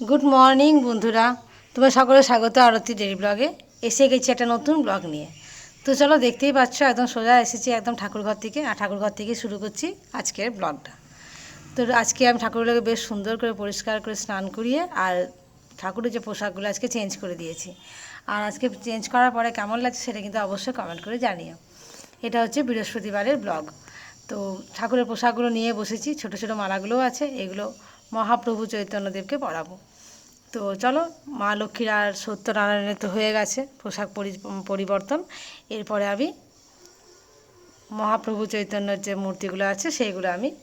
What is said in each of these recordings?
Good morning বন্ধুরা। তোমার সকলের স্বাগত আরতি ডেলি ব্লগে এসে গেছি একটা নতুন ব্লগ নিয়ে। তো চলো দেখতেই পাচ্ছ, একদম সোজা এসেছি একদম ঠাকুরঘর থেকে। আর ঠাকুরঘর থেকে শুরু করছি আজকের ব্লগটা তো আজকে আমি ঠাকুরগুলোকে বেশ সুন্দর করে পরিষ্কার করে স্নান করিয়ে আর ঠাকুরের যে পোশাকগুলো আজকে চেঞ্জ করে দিয়েছি। আর আজকে চেঞ্জ করার পরে কেমন লাগছে সেটা কিন্তু অবশ্যই কমেন্ট করে জানিও। এটা হচ্ছে বৃহস্পতিবারের ব্লগ তো ঠাকুরের পোশাকগুলো নিয়ে বসেছি, ছোট ছোট মালাগুলোও আছে, এগুলো মহাপ্রভু চৈতন্যদেবকে পরাবো। তো চলো, মা লক্ষ্মীর আর সত্যনারায়ণের তো হয়ে গেছে পোশাক পরি- পরিবর্তন। এরপরে আমি মহাপ্রভু চৈতন্যের যে মূর্তিগুলো আছে সেইগুলো আমি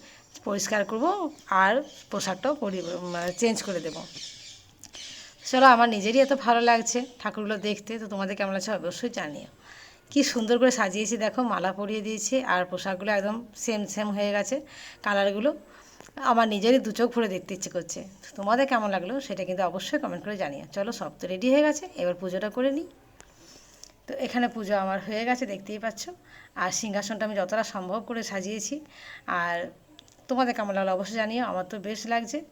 পরিষ্কার করব আর পোশাকটাও পরি চেঞ্জ করে দেবো। চলো, আমার নিজেরই এত ভালো লাগছে ঠাকুরগুলো দেখতে, তো তোমাদের কেমন লাগছে অবশ্যই জানিও। কি সুন্দর করে সাজিয়েছি, দেখো, মালা পরিয়ে দিয়েছি আর পোশাকগুলো একদম সেম সেম হয়ে গেছে। কালারগুলো আমার নিজেরই দু চোখ ভরে দেখতে ইচ্ছে করছে। তোমাদের কেমন লাগল সেটা কিন্তু অবশ্যই কমেন্ট করে জানিও। চলো সব তো রেডি হয়ে গেছে, এবার পুজোটা করে নিই। তো এখানে পুজো আমার হয়ে গেছে, দেখতেই পাচ্ছ। আর সিংহাসনটা আমি যতটা সম্ভব করে সাজিয়েছি। আর তোমাদের কেমন লাগল অবশ্যই জানিও, আমার তো বেশ লাগছে।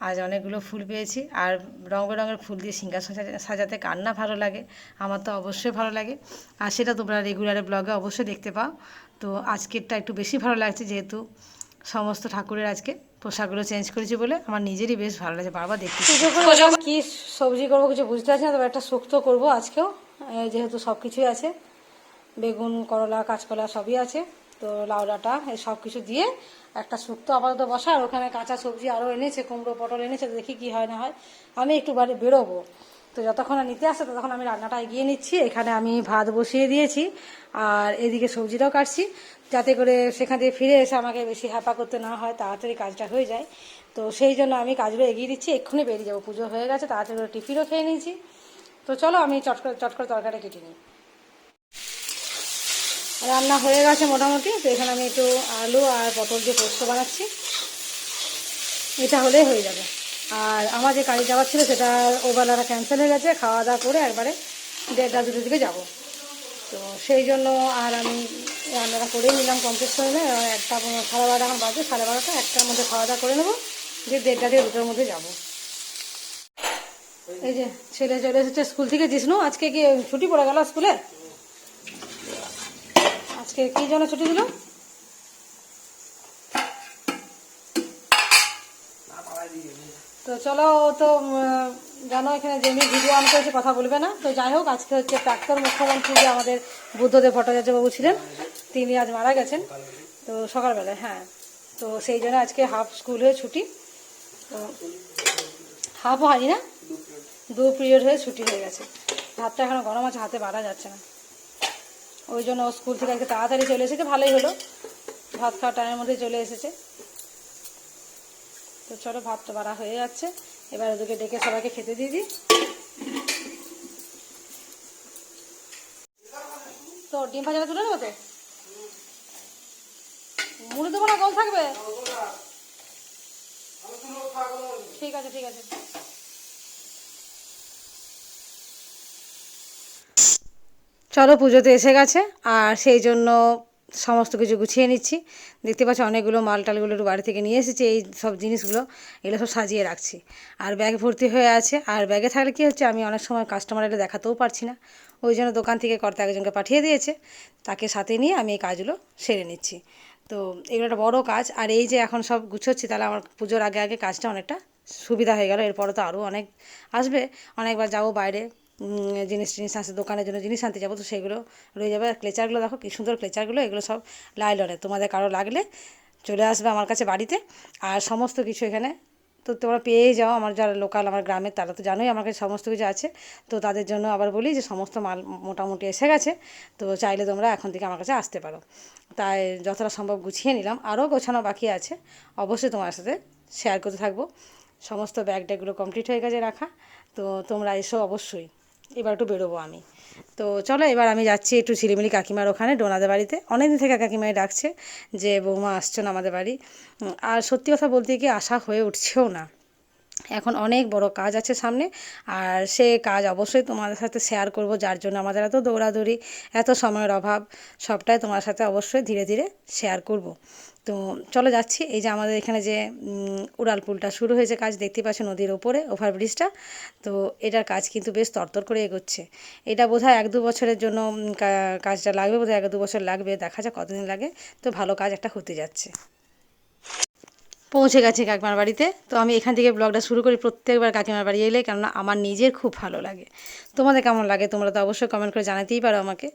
আজ অনেকগুলো ফুল পেয়েছি। আর রং বেরঙের ফুল দিয়ে সিংহাসন সাজা- সাজাতে কার না ভালো লাগে? আমার তো অবশ্যই ভালো লাগে। আর সেটা তোমরা রেগুলার ব্লগে অবশ্যই দেখতে পাও। তো আজকেরটা একটু বেশি ভালো লাগছে যেহেতু সমস্ত ঠাকুরের আজকে পোশাকগুলো চেঞ্জ করেছি বলে আমার নিজেরই বেশ ভালো লাগছে বারবার দেখতে কি সবজি করব কিছু বুঝতে পারছি না তবে একটা শুক্তো করব আজকেও। যেহেতু সব কিছুই আছে বেগুন করলা কাঁচকলা সবই আছে তো লাউ ডাঁটা এই সব কিছু দিয়ে একটা শুক্তো আপাতত বসা আর ওখানে কাঁচা সবজি আরও এনেছে কুমড়ো পটল এনেছে দেখি কি হয় না হয়। আমি একটু বাড়ি বেরোবো তো যতক্ষণ নিতে আসে ততক্ষণ আমি রান্নাটা এগিয়ে নিচ্ছি এখানে আমি ভাত বসিয়ে দিয়েছি আর এদিকে সবজিটাও কাটছি যাতে করে সেখান থেকে ফিরে এসে আমাকে বেশি হ্যাপা করতে না হয়, তাড়াতাড়ি কাজটা হয়ে যায়। তো সেই জন্য আমি কাজগুলো এগিয়ে দিচ্ছি, এক্ষুনি বেরিয়ে যাব। পুজো হয়ে গেছে, তাড়াতাড়ি করে টিফিনও খেয়ে নিয়েছি। তো চলো আমি চট করে চট করে তরকারিটা কেটে নিই। রান্না হয়ে গেছে মোটামুটি, তো এখানে আমি একটু আলু আর পটল দিয়ে পোস্ত বানাচ্ছি। এটা হলেই হয়ে যাবে। আর আমার যে কাজে যাওয়ার ছিল সেটা ওবেলাটা ক্যান্সেল হয়ে গেছে। খাওয়া দাওয়া করে একবারে দেড়টা দুটোর দিকে যাব। তো সেই জন্য আর আমি রান্নাটা করেই নিলাম কমপ্লিট করে নিয়ে একটা সাড়ে বারোটা এখন বাজে, সাড়ে বারোটা, একটার মধ্যে খাওয়া দাওয়া করে নেব। দিয়ে দেড়টা থেকে দুটোর মধ্যে যাব। এই যে ছেলে চলে এসেছে স্কুল থেকে। জিষ্ণু, আজকে কি ছুটি পড়ে গেল স্কুলে? আজকে কি জন্য ছুটি দিল? তো চলো তো জানো, এখানে যেমনি ভিডিও অন করেছে, কথা বলবে না। তো যাই হোক, আজকে হচ্ছে প্রাক্তন মুখ্যমন্ত্রী যে আমাদের বুদ্ধদেব ভট্টাচার্য বাবু ছিলেন, তিনি আজ মারা গেছেন। তো সকালবেলায় হ্যাঁ। তো সেই জন্য আজকে হাফ স্কুল হয়ে ছুটি। তো হাফও হয়নি না? দু পিরিয়ড হয়ে ছুটি হয়ে গেছে। ভাতটা এখন গরম আছে, হাতে বাড়া যাচ্ছে না। ওই জন্য স্কুল থেকে আজকে তাড়াতাড়ি চলে এসেছে, ভালোই হলো। ভাত খাওয়ার টাইমের মধ্যে চলে এসেছে। তো চলো ভাত তো বাড়া হয়ে যাচ্ছে। এবার ওদেরকে ডেকে সবাইকে খেতে দিয়ে দিই। তো ডিম ভাজাটা তুলে নেব তো? মুড়ি দেবো না? গোল থাকবে? ঠিক আছে ঠিক আছে। চলো পুজোতে এসে গেছে, আর সেই জন্য সমস্ত কিছু গুছিয়ে নিচ্ছি। দেখতে পাচ্ছি অনেকগুলো মাল টালগুলো একটু বাড়ি থেকে নিয়ে এসেছি, এই সব জিনিসগুলো, এগুলো সব সাজিয়ে রাখছি। আর ব্যাগ ভর্তি হয়ে আছে। আর ব্যাগে থাকলে কী হচ্ছে, আমি অনেক সময় কাস্টমার এলে দেখাতেও পারছি না। ওই জন্য দোকান থেকে কর্তা একজনকে পাঠিয়ে দিয়েছে। তাকে সাথে নিয়ে আমি এই কাজগুলো সেরে নিচ্ছি। তো এগুলো একটা বড়ো কাজ। আর এই যে এখন সব গুছোচ্ছি, তাহলে আমার পুজোর আগে আগে কাজটা অনেকটা সুবিধা হয়ে গেল। এরপরে তো আরও অনেক আসবে। অনেকবার যাব বাইরে। জিনিস টিনিস আসে দোকানের জন্য জিনিস আনতে যাব, তো সেগুলো রয়ে যাবে। আর ক্লেচারগুলো দেখো কি সুন্দর ক্লেচারগুলো, এগুলো সব লাইলনের তোমাদের কারও লাগলে চলে আসবে আমার কাছে বাড়িতে। আর সমস্ত কিছু এখানে তো তোমরা পেয়েই যাও। আমার যারা লোকাল আমার গ্রামের, তারা তো জানোই আমার কাছে সমস্ত কিছু আছে। তো তাদের জন্য আবার বলি যে সমস্ত মাল মোটামুটি এসে গেছে। তো চাইলে তোমরা এখন থেকে আমার কাছে আসতে পারো। তাই যতটা সম্ভব গুছিয়ে নিলাম। আরও গোছানো বাকি আছে। অবশ্যই তোমার সাথে শেয়ার করতে থাকব। সমস্ত ব্যাগ ট্যাগগুলো কমপ্লিট হয়ে গেছে রাখা। তো তোমরা এসো অবশ্যই। এবার একটু বেরোবো আমি। তো চলো, এবার আমি যাচ্ছি একটু ঝিলিমিলি কাকিমার ওখানে, ডোনাদের বাড়িতে। অনেকদিন থেকে কাকিমাই ডাকছে যে, বৌমা আসছো না আমাদের বাড়ি। আর সত্যি কথা বলতে কি, আশা হয়ে উঠছেও না। এখন অনেক বড় কাজ আছে সামনে, আর সে কাজ অবশ্যই তোমাদের সাথে শেয়ার করব, যার জন্য আমাদের এত দৌড়াদৌড়ি, এত সময়ের অভাব, সবটাই তোমার সাথে অবশ্যই ধীরে ধীরে শেয়ার করব। তো চলো যাচ্ছি, এই যে আমাদের এখানে যে উড়াল পুলটা শুরু হয়েছে কাজ দেখতে পাচ্ছ নদীর ওপরে ওভারব্রিজটা তো এটার কাজ কিন্তু বেশ তরতর করে এগোচ্ছে। এটা বোধহয় এক দু বছরের জন্য কাজটা লাগবে, বোধহয় এক দু বছর লাগবে, দেখা যাক কতদিন লাগে। তো ভালো কাজ একটা হতে যাচ্ছে। পৌঁছে গেছে কাকিমার বাড়িতে। তো আমি এখান থেকে ব্লগটা শুরু করি প্রত্যেকবার কাকিমার বাড়ি এলে, কেননা আমার নিজের খুব ভালো লাগে। তোমাদের কেমন লাগে? তোমরা তো অবশ্যই কমেন্ট করে জানাতেই পারো আমাকে।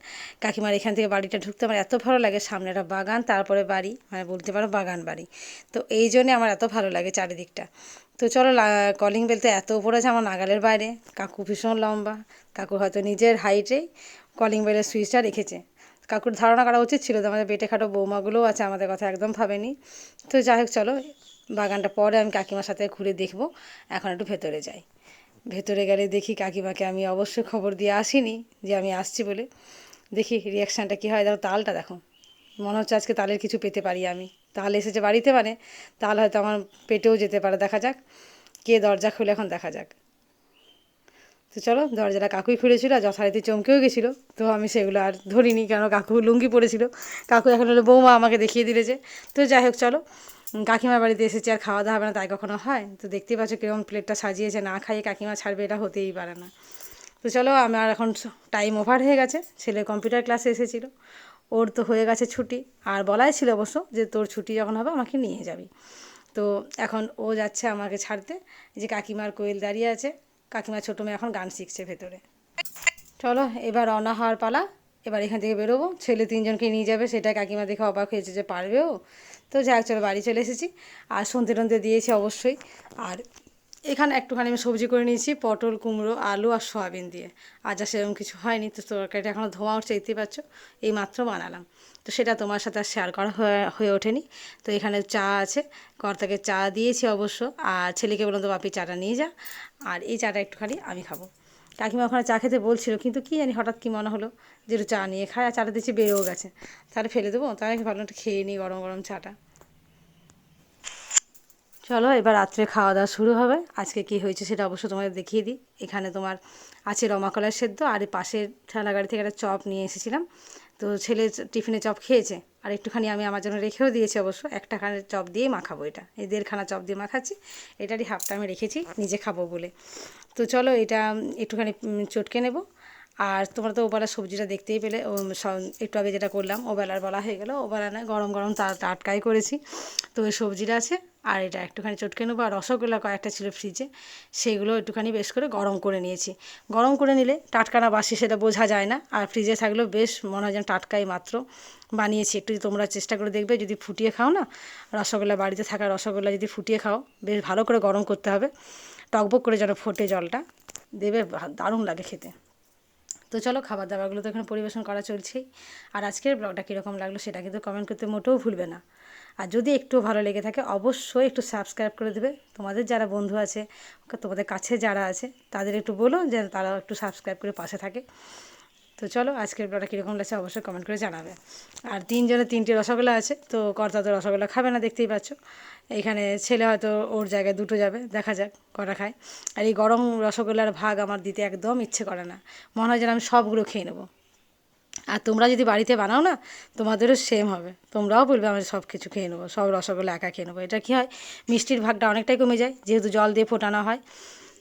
কাকিমার এখান থেকে বাড়িটা ঢুকতে আমার এত ভালো লাগে, সামনে একটা বাগান, তারপরে বাড়ি মানে বলতে পারো বাগান বাড়ি। তো এই জন্যে আমার এত ভালো লাগে চারিদিকটা। তো চলো কলিং বেল তো এত উপরে আছে আমার নাগালের বাইরে। কাকু ভীষণ লম্বা। কাকু হয়তো নিজের হাইটেই কলিং বেলের সুইচটা রেখেছে। কাকুর ধারণা করা উচিত ছিল আমাদের বেটে খাটো বৌমাগুলোও আছে, আমাদের কথা একদম ভাবেনি। তো যাই হোক, চলো, বাগানটা পরে আমি কাকিমার সাথে ঘুরে দেখব। এখন একটু ভেতরে যাই। ভেতরে গেলে দেখি কাকিমাকে আমি অবশ্যই খবর দিয়ে আসিনি যে আমি আসছি বলে। দেখি রিয়াকশানটা কী হয়। দেখো, তালটা দেখো। মনে হচ্ছে আজকে তালের কিছু পেতে পারি আমি। তাহলে এসেছে বাড়িতে মানে তাহলে হয়তো আমার পেটেও যেতে পারে, দেখা যাক। কে দরজা খুলে এখন দেখা যাক। তো চলো, দরজাটা কাকুই খুলেছিল, আর যথারীতি চমকেও গেছিল। তো আমি সেগুলো আর ধরিনি, কেন কাকু লুঙ্গি পরেছিল। কাকু এখন হলো বৌমা, আমাকে দেখিয়ে দিলে যে। তো যাই হোক, চলো। কাকিমার বাড়িতে এসেছি, আর খাওয়া দাওয়া হবে না, তাই কখনো হয়? তো দেখতেই পাচ্ছ কীরকম প্লেটটা সাজিয়েছে, না খাইয়ে কাকিমা ছাড়বে, এটা হতেই পারে না। তো চলো, আমার এখন টাইম ওভার হয়ে গেছে। ছেলে কম্পিউটার ক্লাসে এসেছিল। ওর তো হয়ে গেছে ছুটি। আর বলাই ছিল অবশ্য যে, তোর ছুটি যখন হবে, আমাকে নিয়ে যাবি। তো এখন ও যাচ্ছে আমাকে ছাড়তে। যে কাকিমার কোয়েল দাঁড়িয়ে আছে কাকিমার ছোটো মেয়ে এখন গান শিখছে ভেতরে। চলো এবার রওনা হওয়ার পালা। এবার এখান থেকে বেরোবো। ছেলে তিনজনকে নিয়ে যাবে সেটা কাকিমা দেখে অবাক হয়েছে যে পারবেও। তো যাই হোক, চলো বাড়ি চলে এসেছি। আর সন্ধে টন্ধে দিয়েছি অবশ্যই। আর এখানে একটুখানি আমি সবজি করে নিয়েছি, পটল, কুমড়ো, আলু আর সয়াবিন দিয়ে। আর যা সেরকম কিছু হয়নি, তো তরকারিটা এখনও ধোঁয়া উঠছে দেখতেই পাচ্ছ, এই মাত্র বানালাম। তো সেটা তোমার সাথে আর শেয়ার করা হয়ে ওঠেনি। তো এখানে চা আছে, কর্তাকে চা দিয়েছি অবশ্য, আর ছেলেকে বললাম, তো বাপি, চাটা নিয়ে যা। আর এই চাটা একটুখানি আমি খাব। কাকিমা ওখানে চা খেতে বলছিল, কিন্তু কি জানি হঠাৎ কি মনে হলো যে চা নিয়ে খায়, আর চাটা দিচ্ছি বেড়েও গেছে। তাহলে ফেলে দেবো তাই ভাবলাম একটু খেয়ে নিই গরম গরম চাটা। চলো, এবার রাত্রে খাওয়া দাওয়া শুরু হবে। আজকে কি হয়েছে সেটা অবশ্য তোমাদের দেখিয়ে দিই। এখানে তোমার আছে রমাকলার সেদ্ধ, আর পাশের ঠেলা গাড়ি থেকে একটা চপ নিয়ে এসেছিলাম। তো ছেলে টিফিনে চপ খেয়েছে, আর একটুখানি আমি আমার জন্য রেখেও দিয়েছি অবশ্য। একটা চপ দিয়েই মাখাবো এটা। এই দেড়খানা চপ দিয়ে মাখাচ্ছি। এটারই হাফটা আমি রেখেছি, নিজে খাব বলে। তো চলো, এটা একটুখানি চটকে নেব। আর তোমরা তো ওবেলা সবজিটা দেখতেই পেলে। একটু আগে যেটা করলাম, ওবেলার বলা হয়ে গেলো। ওবেলা নয় গরম গরম তা টাটকাই করেছি। তো ওই সবজিটা আছে আর এটা একটুখানি চটকে নেব। আর রসগোল্লা কয়েকটা ছিল ফ্রিজে সেগুলো একটুখানি বেশ করে গরম করে নিয়েছি। গরম করে নিলে টাটকা না বাসি সেটা বোঝা যায় না। আর ফ্রিজে থাকলেও বেশ মনে হয় যেন টাটকাই মাত্র বানিয়েছি। একটু তোমরা চেষ্টা করে দেখবে, যদি ফুটিয়ে খাও না, রসগোল্লা, বাড়িতে থাকা রসগোল্লা যদি ফুটিয়ে খাও, বেশ ভালো করে গরম করতে হবে। টকবক করে যেন ফোটে জলটা। দেবে দারুণ লাগে খেতে। তো চলো খাবার দাবারগুলো তো এখন পরিবেশন করা চলছেই। আর আজকের ব্লগটা কীরকম লাগল সেটা কিন্তু কমেন্ট করতে মোটেও ভুলবে না। আর যদি একটু ভালো লেগে থাকে, অবশ্যই একটু সাবস্ক্রাইব করে দেবে। তোমাদের যারা বন্ধু আছে, তোমাদের কাছে যারা আছে, তাদের একটু বলো যে তারা একটু সাবস্ক্রাইব করে পাশে থাকে। তো চলো, আজকের ব্লগটা কীরকম লাগছে অবশ্যই কমেন্ট করে জানাবে। আর তিনজনের তিনটে রসগোল্লা আছে, তো কর্তা তো রসগোল্লা খাবে না, দেখতেই পাচ্ছ। এখানে ছেলে হয়তো ওর জায়গায় দুটো যাবে, দেখা যাক, কটা খায়। আর এই গরম রসগোল্লার ভাগ আমার দিতে একদম ইচ্ছে করে না। মনে হয় যেন আমি সবগুলো খেয়ে নেব। আর তোমরা যদি বাড়িতে বানাও না, তোমাদেরও সেম হবে। তোমরাও বলবে আমি সব কিছু খেয়ে নেব, সব রসগোল্লা একা খেয়ে নেব। এটা কী হয়, মিষ্টির ভাগটা অনেকটাই কমে যায়, যেহেতু জল দিয়ে ফোটানো হয়।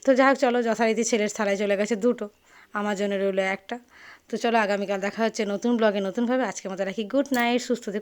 তো যাই হোক, চলো, যথারীতি ছেলের থালায় চলে গেছে দুটো। আমার জন্য রইল একটা। তো চলো আগামীকাল দেখা হচ্ছে নতুন ব্লগে নতুনভাবে আজকে মতো রাখি। গুড নাইট সুস্থ